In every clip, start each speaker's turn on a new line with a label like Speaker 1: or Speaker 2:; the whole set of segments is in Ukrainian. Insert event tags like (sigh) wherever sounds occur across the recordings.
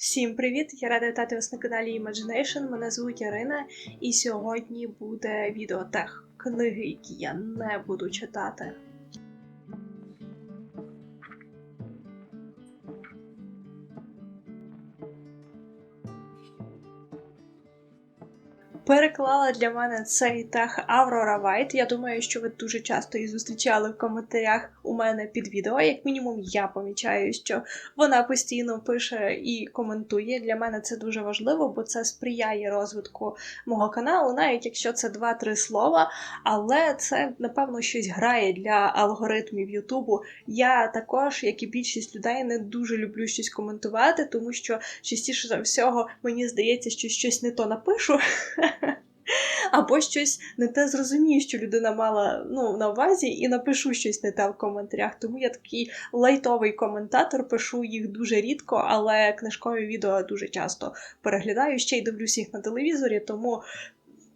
Speaker 1: Всім привіт! Я рада вітати вас на каналі Imagination. Мене звуть Ірина, і сьогодні буде відеотех книги, які я не буду читати. Переклала для мене цей тех Аврора Вайт. Я думаю, що ви дуже часто її зустрічали в коментарях у мене під відео. Як мінімум, я помічаю, що вона постійно пише і коментує. Для мене це дуже важливо, бо це сприяє розвитку мого каналу, навіть якщо це два-три слова. Але це, напевно, щось грає для алгоритмів Ютубу. Я також, як і більшість людей, не дуже люблю щось коментувати, тому що частіше за всього мені здається, що щось не то напишу. (laughs) (laughs) Або щось не те зрозумію, що людина мала ну, на увазі, і напишу щось не те в коментарях. Тому я такий лайтовий коментатор, пишу їх дуже рідко, але книжкові відео дуже часто переглядаю. Ще й дивлюсь їх на телевізорі, тому.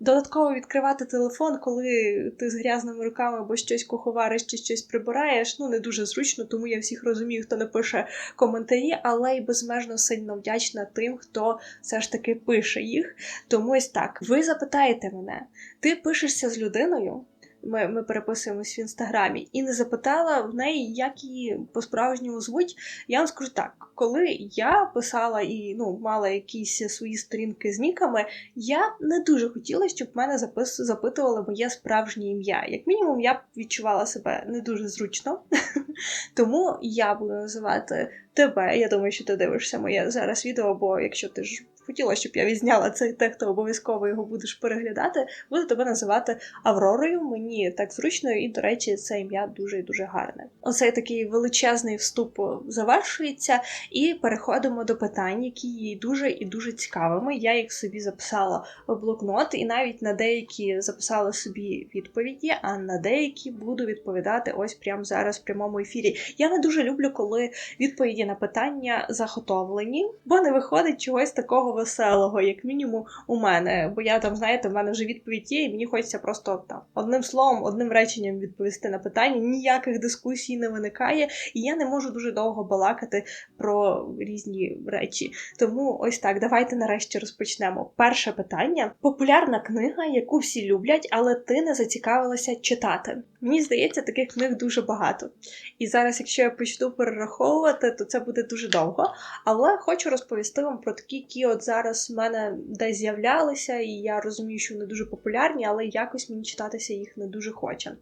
Speaker 1: Додатково відкривати телефон, коли ти з грязними руками або щось куховариш чи щось прибираєш, ну не дуже зручно, тому я всіх розумію, хто не пише коментарі, але й безмежно сильно вдячна тим, хто все ж таки пише їх. Тому ось так. Ви запитаєте мене, ти пишешся з людиною? Ми ми переписуємось в інстаграмі, і не запитала в неї, як її по-справжньому звуть. Я вам скажу так: коли я писала і ну, мала якісь свої сторінки з ніками, я не дуже хотіла, щоб мене запис... запитували моє справжнє ім'я. Як мінімум, я відчувала себе не дуже зручно, (laughs) тому я буду називати тебе. Я думаю, що ти дивишся моє зараз відео, бо якщо ти ж хотіла, щоб я відзняла цей текст, то обов'язково його будеш переглядати, буду тебе називати Авророю. Мені так зручно, і, до речі, це ім'я дуже і дуже гарне. Оцей такий величезний вступ завершується, і переходимо до питань, які є дуже і дуже цікавими. Я їх собі записала в блокнот, і навіть на деякі записала собі відповіді, а на деякі буду відповідати ось прямо зараз в прямому ефірі. Я не дуже люблю, коли відповіді на питання заготовлені, бо не виходить чогось такого веселого, як мінімум, у мене. Бо я там, знаєте, в мене вже відповідь є, і мені хочеться просто там одним словом, одним реченням відповісти на питання. Ніяких дискусій не виникає, і я не можу дуже довго балакати про різні речі. Тому ось так, давайте нарешті розпочнемо. Перше питання: популярна книга, яку всі люблять, але ти не зацікавилася читати. Мені здається, таких книг дуже багато. І зараз, якщо я почну перераховувати, то це буде дуже довго. Але хочу розповісти вам про такі, які от зараз в мене десь з'являлися, і я розумію, що вони дуже популярні, але якось мені читатися їх не дуже хоче.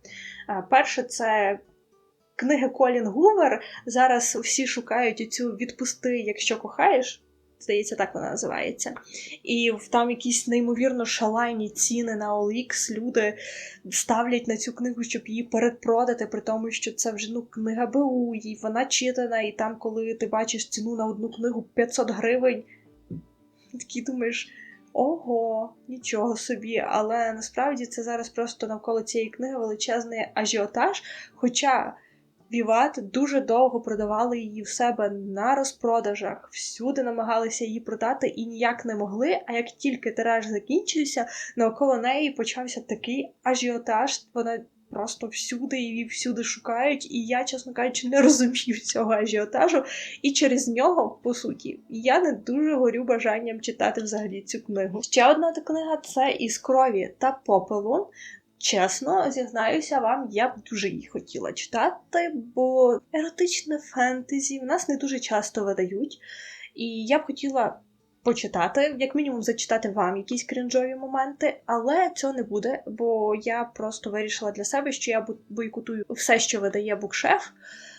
Speaker 1: Перше, це. Книги Колін Гувер зараз всі шукають цю відпусти, якщо кохаєш. Здається, так вона називається. І там якісь неймовірно шалайні ціни на OLX люди ставлять на цю книгу, щоб її передпродати, при тому, що це вже ну, книга БУ, і вона читана, і там, коли ти бачиш ціну на одну книгу 500 гривень, такий думаєш. Ого, нічого собі, але насправді це зараз просто навколо цієї книги величезний ажіотаж. Хоча Віват дуже довго продавали її в себе на розпродажах, всюди намагалися її продати і ніяк не могли. А як тільки тираж закінчився, навколо неї почався такий ажіотаж. Вона просто всюди її всюди шукають, і я, чесно кажучи, не розумію цього ажіотажу. І через нього, по суті, я не дуже горю бажанням читати взагалі цю книгу. Ще одна книга це із крові та попелу. Чесно, зізнаюся вам, я б дуже її хотіла читати, бо еротичне фентезі в нас не дуже часто видають. І я б хотіла почитати, як мінімум, зачитати вам якісь крінжові моменти, але цього не буде, бо я просто вирішила для себе, що я бойкотую все, що видає букшеф.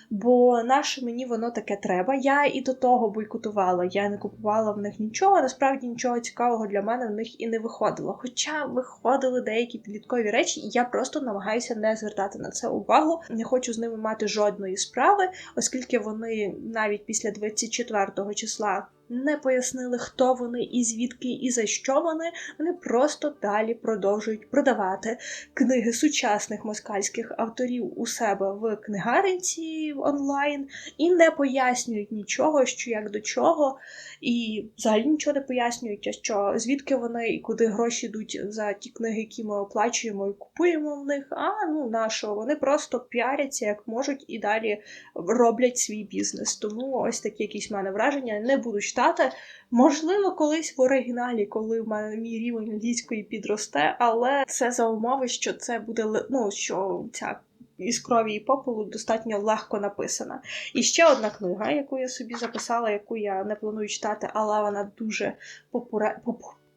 Speaker 1: Бо наше мені воно таке треба. Я і до того бойкотувала, я не купувала в них нічого. Насправді нічого цікавого для мене в них і не виходило. Хоча виходили деякі підліткові речі, і я просто намагаюся не звертати на це увагу. Не хочу з ними мати жодної справи, оскільки вони навіть після 24 числа не пояснили, хто вони і звідки, і за що вони. Вони просто далі продовжують продавати книги сучасних москальських авторів у себе в книгаренці онлайн і не пояснюють нічого, що як до чого, і взагалі нічого не пояснюють, що звідки вони і куди гроші йдуть за ті книги, які ми оплачуємо і купуємо в них. А ну нашого вони просто піаряться як можуть і далі роблять свій бізнес. Тому ось такі якісь в мене враження. Не буду читати читати. Можливо, колись в оригіналі, коли в мене мій рівень англійської підросте, але це за умови, що це буде ну, що ця із крові і попелу достатньо легко написана. І ще одна книга, яку я собі записала, яку я не планую читати, але вона дуже попура...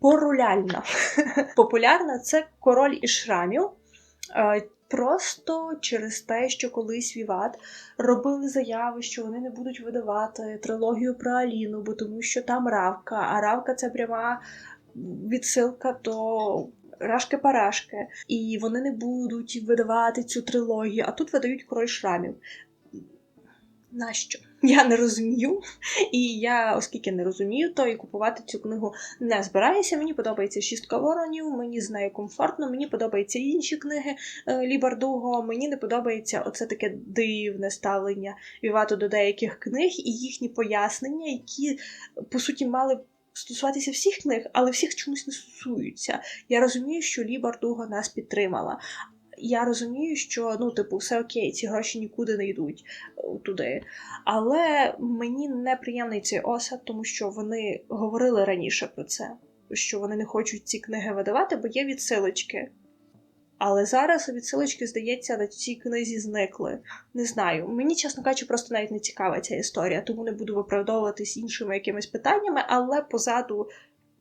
Speaker 1: поруляльна. (laughs) Популярна це король із шрамів. Просто через те, що колись Віват робили заяви, що вони не будуть видавати трилогію про Аліну, бо тому що там Равка, а Равка це пряма відсилка до Рашки-Парашки. І вони не будуть видавати цю трилогію, а тут видають король шрамів. Нащо? (laughs) Я не розумію. І я, оскільки не розумію, то і купувати цю книгу не збираюся. Мені подобається шістка воронів, мені з нею комфортно, мені подобаються інші книги е, Лібардуго, мені не подобається оце таке дивне ставлення Вівату до деяких книг і їхні пояснення, які, по суті, мали. Стосуватися всіх книг, але всіх чомусь не стосуються. Я розумію, що Лі Бардуго нас підтримала, я розумію, що ну, типу, все окей, ці гроші нікуди не йдуть е, туди. Але мені неприємний цей осад, тому що вони говорили раніше про це, що вони не хочуть ці книги видавати, бо є відсилочки. Але зараз відсилочки, здається, на цій книзі зникли. Не знаю. Мені, чесно кажучи, просто навіть не цікава ця історія, тому не буду виправдовуватись іншими якимись питаннями, але позаду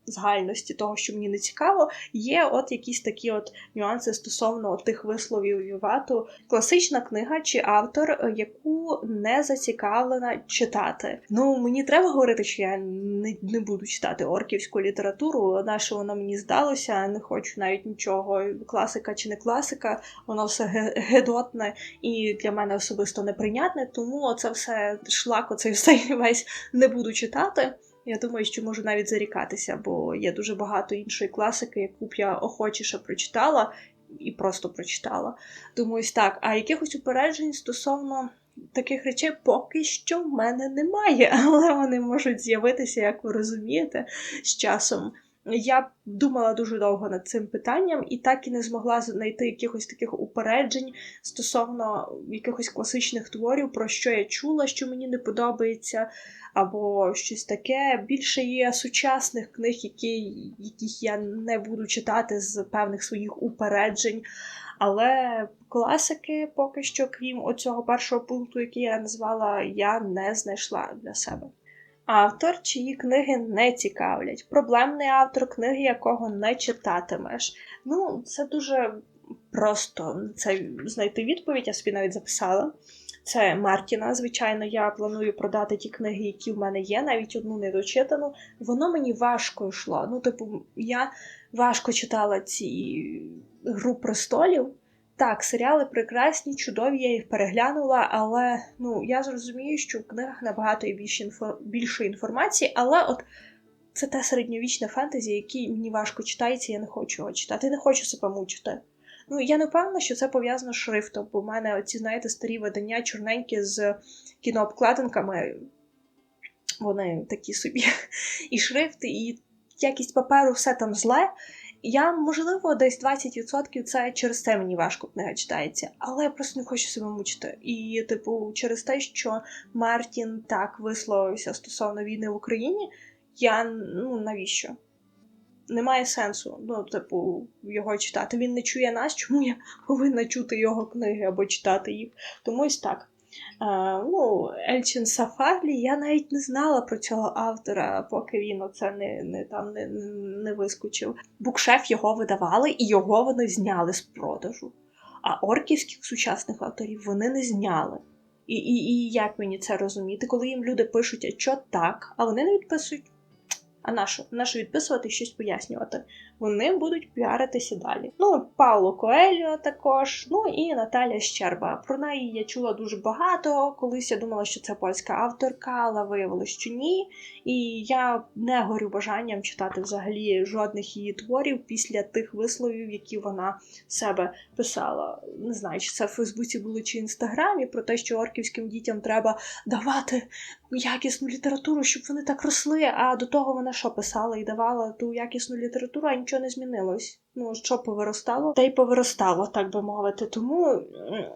Speaker 1: загальності того, що мені не цікаво, є от якісь такі от нюанси стосовно тих висловів Вівату. Класична книга чи автор, е, яку не зацікавлена читати. Ну мені треба говорити, що я не, не буду читати орківську літературу, на що воно мені здалося, не хочу навіть нічого, класика чи не класика, воно все гедотне і для мене особисто неприйнятне, тому це все шлак, оцей (laughs) весь не буду читати. Я думаю, що можу навіть зарікатися, бо є дуже багато іншої класики, яку б я охочіше прочитала і просто прочитала. Думаю, ось так. А якихось упереджень стосовно таких речей поки що в мене немає, (laughs) але вони можуть з'явитися, як ви розумієте, з часом. Я думала дуже довго над цим питанням і так і не змогла знайти якихось таких упереджень стосовно якихось класичних творів, про що я чула, що мені не подобається або щось таке. Більше є сучасних книг, які, яких я не буду читати з певних своїх упереджень. Але класики поки що, крім оцього першого пункту, який я назвала, я не знайшла для себе. Автор, чиї книги не цікавлять. Проблемний автор, книги якого не читатимеш. Ну, це дуже просто це знайти відповідь, я собі навіть записала. Це Мартіна. Звичайно, я планую продати ті книги, які в мене є, навіть одну недочитану. Воно мені важко йшло. Ну, типу, я важко читала ці гру престолів. Так, серіали прекрасні, чудові, я їх переглянула, але ну, я зрозумію, що в книгах набагато більше, інфо... більше інформації, але от це те середньовічне фентезі, яке мені важко читається, я не хочу його читати, не хочу себе мучити. Ну, я не впевнена, що це пов'язано з шрифтом, бо в мене оці, знаєте, старі видання чорненькі з кінообкладинками, вони такі собі. (laughs) І шрифти, і якість паперу, все там зле. Я, можливо, десь 20% це через це мені важко книга читається, але я просто не хочу себе мучити. І, типу, через те, що Мартін так висловився стосовно війни в Україні, я ну навіщо? немає сенсу, ну, типу, його читати. Він не чує нас, чому я повинна чути його книги або читати їх. Тому ось так. А, ну, Ельчин Сафарлі, я навіть не знала про цього автора, поки він оце не не, там не, не вискочив. Букшеф його видавали і його вони зняли з продажу. А орківських сучасних авторів вони не зняли. І і, і як мені це розуміти, коли їм люди пишуть, а що так, а вони не відписують. А нащо? Нащо відписувати щось пояснювати? Вони будуть піаритися далі. Ну, Пауло Коельо також, ну і Наталя Щерба. Про неї я чула дуже багато. Колись я думала, що це польська авторка, але виявилось, що ні. І я не горю бажанням читати взагалі жодних її творів після тих висловів, які вона себе писала. Не знаю, чи це в Фейсбуці було чи інстаграмі, про те, що орківським дітям треба давати якісну літературу, щоб вони так росли. А до того вона що писала і давала ту якісну літературу, а нічого не змінилось. Ну, що повиростало, та й повиростало, так би мовити. Тому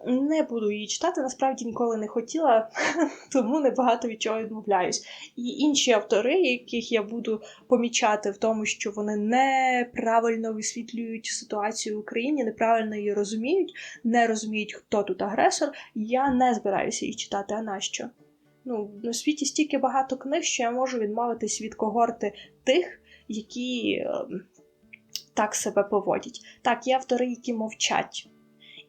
Speaker 1: не буду її читати. Насправді ніколи не хотіла, (laughs) тому небагато від чого відмовляюсь. І інші автори, яких я буду помічати в тому, що вони неправильно висвітлюють ситуацію в Україні, неправильно її розуміють, не розуміють, хто тут агресор. Я не збираюся їх читати. А нащо? Ну, на світі стільки багато книг, що я можу відмовитись від когорти тих, які е, так себе поводять. Так, є автори, які мовчать.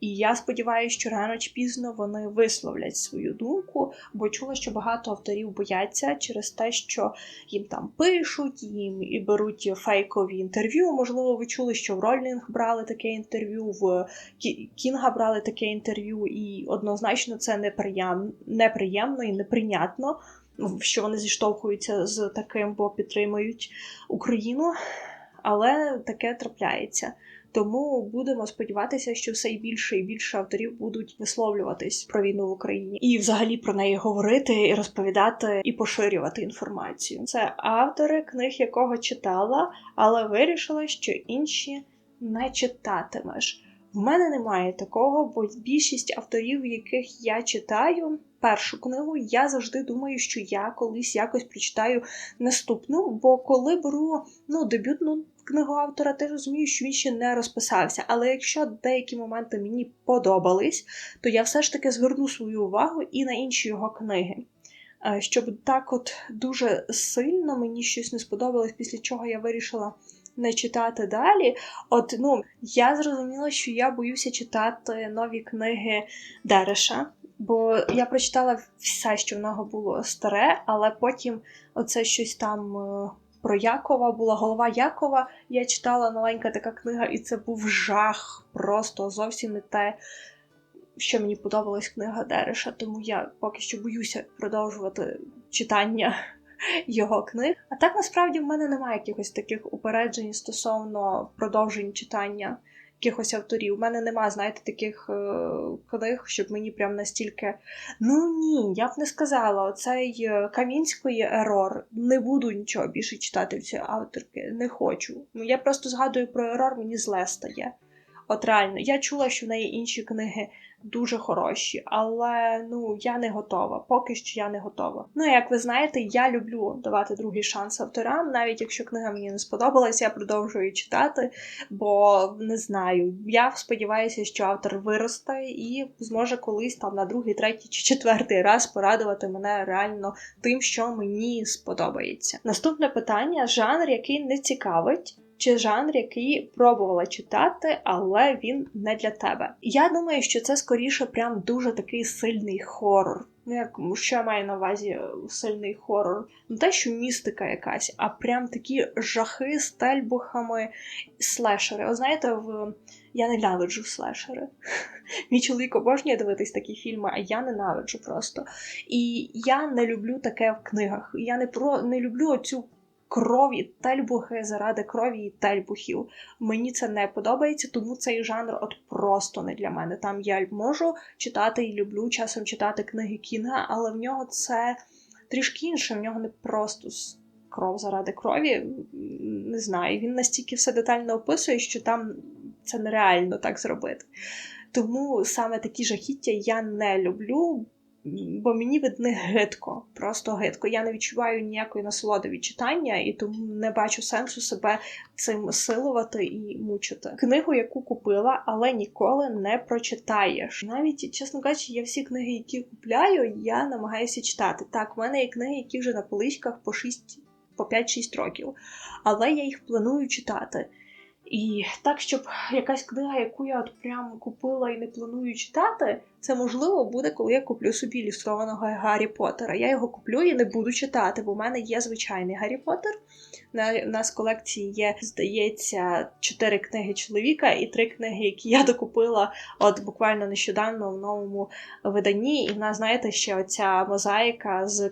Speaker 1: І я сподіваюся, що рано чи пізно вони висловлять свою думку, бо чула, що багато авторів бояться через те, що їм там пишуть, їм і беруть фейкові інтерв'ю. Можливо, ви чули, що в Ролінг брали таке інтерв'ю, в Кінга брали таке інтерв'ю, і однозначно це неприємно, неприємно і неприйнятно, що вони зіштовхуються з таким, бо підтримують Україну але таке трапляється. Тому будемо сподіватися, що все більше і більше авторів будуть висловлюватись про війну в Україні і, взагалі, про неї говорити, і розповідати і поширювати інформацію. Це автори книг, якого читала, але вирішила, що інші не читатимеш. В мене немає такого, бо більшість авторів, яких я читаю, першу книгу, я завжди думаю, що я колись якось прочитаю наступну. Бо коли беру ну, дебютну книгу автора, ти розумієш, що він ще не розписався. Але якщо деякі моменти мені подобались, то я все ж таки зверну свою увагу і на інші його книги. Е, щоб так от дуже сильно мені щось не сподобалось, після чого я вирішила не читати далі. От ну я зрозуміла, що я боюся читати нові книги Дереша. Бо я прочитала все, що в нього було старе, але потім оце щось там е, про Якова була голова Якова. Я читала маленька така книга, і це був жах. Просто зовсім не те, що мені подобалась книга Дереша. Тому я поки що боюся продовжувати читання (laughs) його книг. А так насправді в мене немає якихось таких упереджень стосовно продовжень читання якихось авторів. У мене немає, знаєте, таких е, книг, щоб мені прям настільки. Ну ні, я б не сказала. Оцей е, Камінської ерор. Не буду нічого більше читати в цієї авторки. Не хочу. Ну я просто згадую про ерор, мені зле стає. От реально, я чула, що в неї інші книги дуже хороші, але ну я не готова. Поки що я не готова. Ну, як ви знаєте, я люблю давати другий шанс авторам, навіть якщо книга мені не сподобалася, я продовжую читати, бо не знаю. Я сподіваюся, що автор виросте і зможе колись там на другий, третій чи четвертий раз порадувати мене реально тим, що мені сподобається. Наступне питання: жанр, який не цікавить чи жанр, який пробувала читати, але він не для тебе. Я думаю, що це скоріше прям дуже такий сильний хорор. Ну, як що я маю на увазі е, сильний хорор? Не те, що містика якась, а прям такі жахи з тельбухами, слешери. О, знаєте, в я ненавиджу слешери. (laughs) Мій чоловік обожнює дивитись такі фільми, а я ненавиджу просто. І я не люблю таке в книгах. Я не про не люблю оцю крові, тельбухи заради крові і тельбухів. Мені це не подобається, тому цей жанр от просто не для мене. Там я можу читати і люблю часом читати книги Кінга, але в нього це трішки інше, в нього не просто кров заради крові. Не знаю, він настільки все детально описує, що там це нереально так зробити. Тому саме такі жахіття я не люблю бо мені від них гидко, просто гидко. Я не відчуваю ніякої насолоди від читання і тому не бачу сенсу себе цим силувати і мучити. Книгу, яку купила, але ніколи не прочитаєш. Навіть, чесно кажучи, я всі книги, які купляю, я намагаюся читати. Так, в мене є книги, які вже на поличках по 6 по 5-6 років, але я їх планую читати. І так, щоб якась книга, яку я от прямо купила і не планую читати, це можливо буде, коли я куплю собі ілюстрованого Гаррі Поттера. Я його куплю і не буду читати, бо в мене є звичайний Гаррі Поттер. У нас колекції є, здається, чотири книги чоловіка і три книги, які я докупила от буквально нещодавно в новому виданні. І в нас, знаєте, ще оця мозаїка з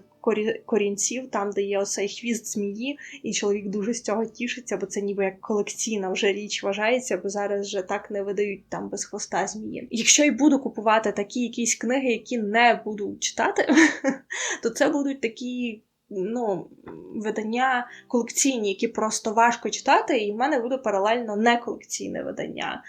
Speaker 1: корінців, там, де є оцей хвіст змії, і чоловік дуже з цього тішиться, бо це ніби як колекційна вже річ вважається, бо зараз вже так не видають там без хвоста змії. Якщо й буду купувати такі якісь книги, які не буду читати, (laughs) то це будуть такі ну, видання колекційні, які просто важко читати, і в мене буде паралельно не колекційне видання.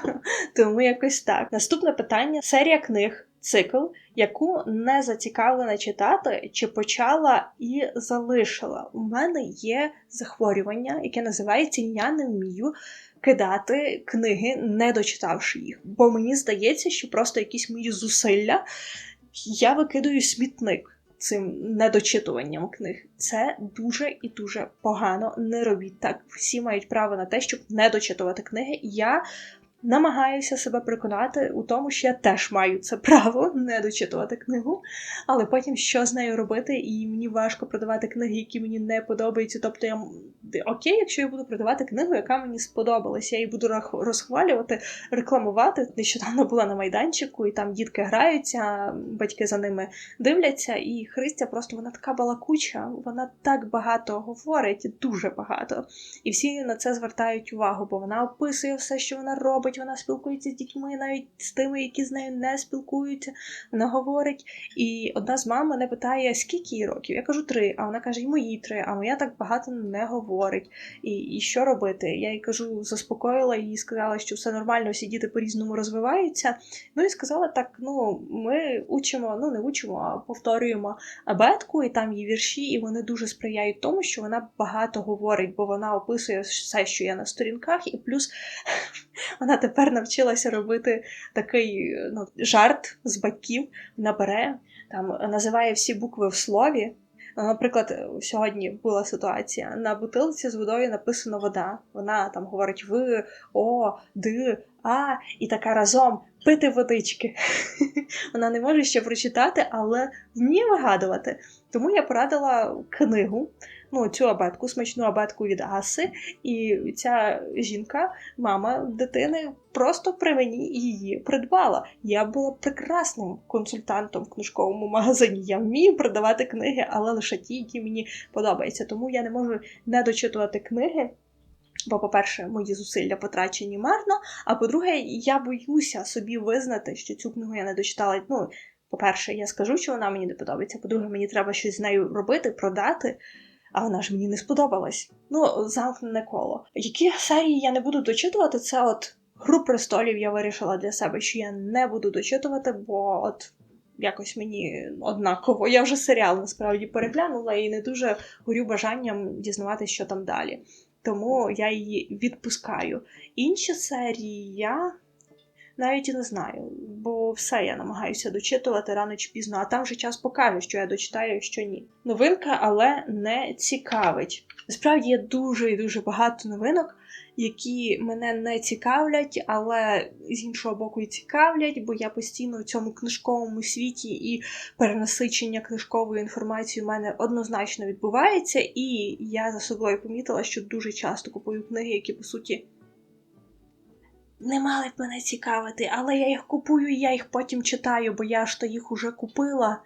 Speaker 1: (laughs) Тому якось так. Наступне питання: серія книг. Цикл, яку не зацікавлена читати, чи почала і залишила. У мене є захворювання, яке називається Я не вмію кидати книги, не дочитавши їх. Бо мені здається, що просто якісь мої зусилля я викидаю смітник цим недочитуванням книг. Це дуже і дуже погано. Не робіть так. Всі мають право на те, щоб не дочитувати книги. Я намагаюся себе переконати у тому, що я теж маю це право не дочитувати книгу, але потім що з нею робити, і мені важко продавати книги, які мені не подобаються. Тобто я окей, якщо я буду продавати книгу, яка мені сподобалася, я її буду розхвалювати, рекламувати. Нещодавно була на майданчику, і там дітки граються, батьки за ними дивляться, і Христя просто вона така балакуча, вона так багато говорить, дуже багато. І всі на це звертають увагу, бо вона описує все, що вона робить. Вона спілкується з дітьми, навіть з тими, які з нею не спілкуються. Вона говорить. І одна з мам мене питає, скільки їй років? Я кажу три, а вона каже, і мої три, а моя так багато не говорить і і що робити. Я їй кажу, заспокоїла і сказала, що все нормально, всі діти по-різному розвиваються. Ну і сказала так: ну, ми учимо, ну не учимо, а повторюємо абетку, і там є вірші, і вони дуже сприяють тому, що вона багато говорить, бо вона описує все, що є на сторінках, і плюс (laughs) вона тепер навчилася робити такий ну, жарт з батьків, вона бере. Там називає всі букви в слові, Наприклад, сьогодні була ситуація на бутилці з водою написано вода. Вона там говорить в, о, д, а, і така разом пити водички. (laughs) Вона не може ще прочитати, але вміє вигадувати. Тому я порадила книгу ну, цю абетку, смачну абетку від Аси. І ця жінка, мама дитини, просто при мені її придбала. Я була прекрасним консультантом в книжковому магазині. Я вмію продавати книги, але лише ті, які мені подобаються. Тому я не можу не дочитувати книги. Бо, по-перше, мої зусилля потрачені марно. А по-друге, я боюся собі визнати, що цю книгу я не дочитала. Ну, по-перше, я скажу, що вона мені не подобається. По-друге, мені треба щось з нею робити, продати а вона ж мені не сподобалась. Ну, замкнене коло. Які серії я не буду дочитувати, це от гру престолів я вирішила для себе, що я не буду дочитувати, бо от. Якось мені однаково. Я вже серіал насправді переглянула і не дуже горю бажанням дізнаватися, що там далі. Тому я її відпускаю. Інші серії я навіть і не знаю, бо все я намагаюся дочитувати рано чи пізно, а там вже час покаже, що я дочитаю, що ні. Новинка, але не цікавить. Насправді є дуже і дуже багато новинок, які мене не цікавлять, але з іншого боку і цікавлять, бо я постійно в цьому книжковому світі і перенасичення книжковою інформацією в мене однозначно відбувається, і я за собою помітила, що дуже часто купую книги, які по суті не мали б мене цікавити, але я їх купую і я їх потім читаю, бо я ж то їх уже купила.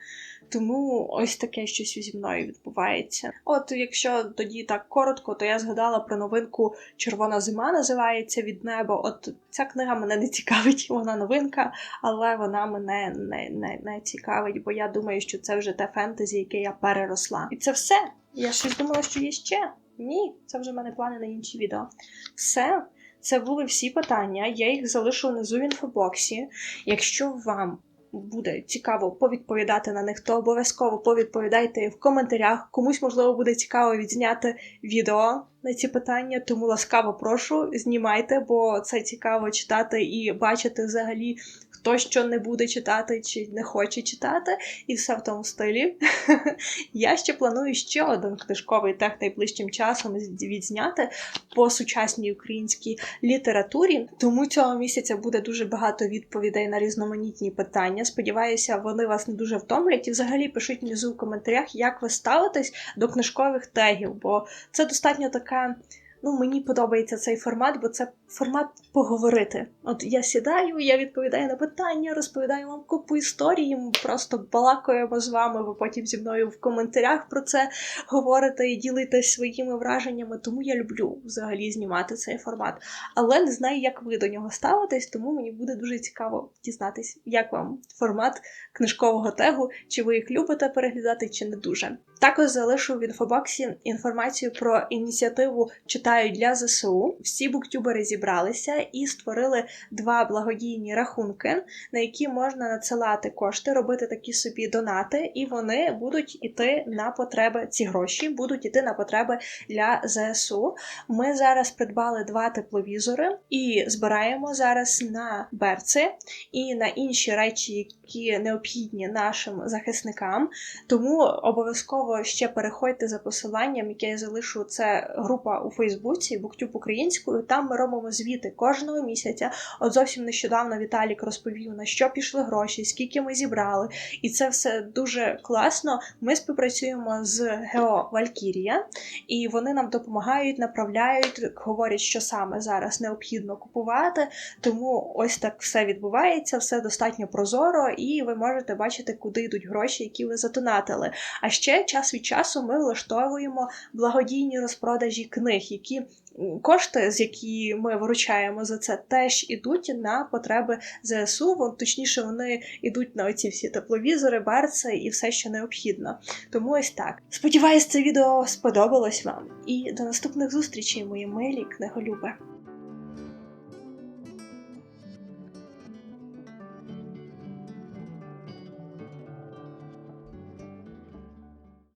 Speaker 1: Тому ось таке щось зі мною відбувається. От якщо тоді так коротко, то я згадала про новинку Червона зима називається від неба. От ця книга мене не цікавить, (laughs) вона новинка, але вона мене не, не, не цікавить, бо я думаю, що це вже те фентезі, яке я переросла. І це все. Я щось думала, що є ще. Ні, це вже в мене плани на інші відео. Все. Це були всі питання. Я їх залишу внизу в інфобоксі. Якщо вам буде цікаво повідповідати на них, то обов'язково повідповідайте в коментарях. Комусь, можливо, буде цікаво відзняти відео на ці питання, тому ласкаво прошу, знімайте, бо це цікаво читати і бачити взагалі, хто що не буде читати чи не хоче читати, і все в тому стилі. (laughs) Я ще планую ще один книжковий тех найближчим часом відзняти по сучасній українській літературі. Тому цього місяця буде дуже багато відповідей на різноманітні питання. Сподіваюся, вони вас не дуже втомлять. І взагалі пишіть внизу в коментарях, як ви ставитесь до книжкових тегів, бо це достатньо така. Ну, мені подобається цей формат, бо це формат поговорити. От я сідаю, я відповідаю на питання, розповідаю вам купу історій, просто балакаємо з вами. Ви потім зі мною в коментарях про це говорите і ділитесь своїми враженнями. Тому я люблю взагалі знімати цей формат. Але не знаю, як ви до нього ставитесь, тому мені буде дуже цікаво дізнатись, як вам формат книжкового тегу, чи ви їх любите переглядати, чи не дуже. Також залишу в інфобоксі інформацію про ініціативу Читаю для ЗСУ. Всі буктюбери зібралися і створили два благодійні рахунки, на які можна надсилати кошти, робити такі собі донати, і вони будуть іти на потреби. Ці гроші будуть іти на потреби для ЗСУ. Ми зараз придбали два тепловізори і збираємо зараз на берці і на інші речі, які необхідні нашим захисникам. Тому обов'язково ще переходьте за посиланням, яке я залишу. Це група у Фейсбуці, Буктюб українською. Там ми робимо звіти кожного місяця. От зовсім нещодавно Віталік розповів на що пішли гроші, скільки ми зібрали, і це все дуже класно. Ми співпрацюємо з Гео Валькірія, і вони нам допомагають, направляють, говорять, що саме зараз необхідно купувати. Тому ось так все відбувається, все достатньо прозоро, і ви можете бачити, куди йдуть гроші, які ви затонатили. А ще час від часу ми влаштовуємо благодійні розпродажі книг, які кошти, з які ми виручаємо за це, теж ідуть на потреби ЗСУ. Вон, точніше, вони йдуть на оці всі тепловізори, берці і все, що необхідно. Тому ось так. Сподіваюсь, це відео сподобалось вам. І до наступних зустрічей, мої милі книголюби.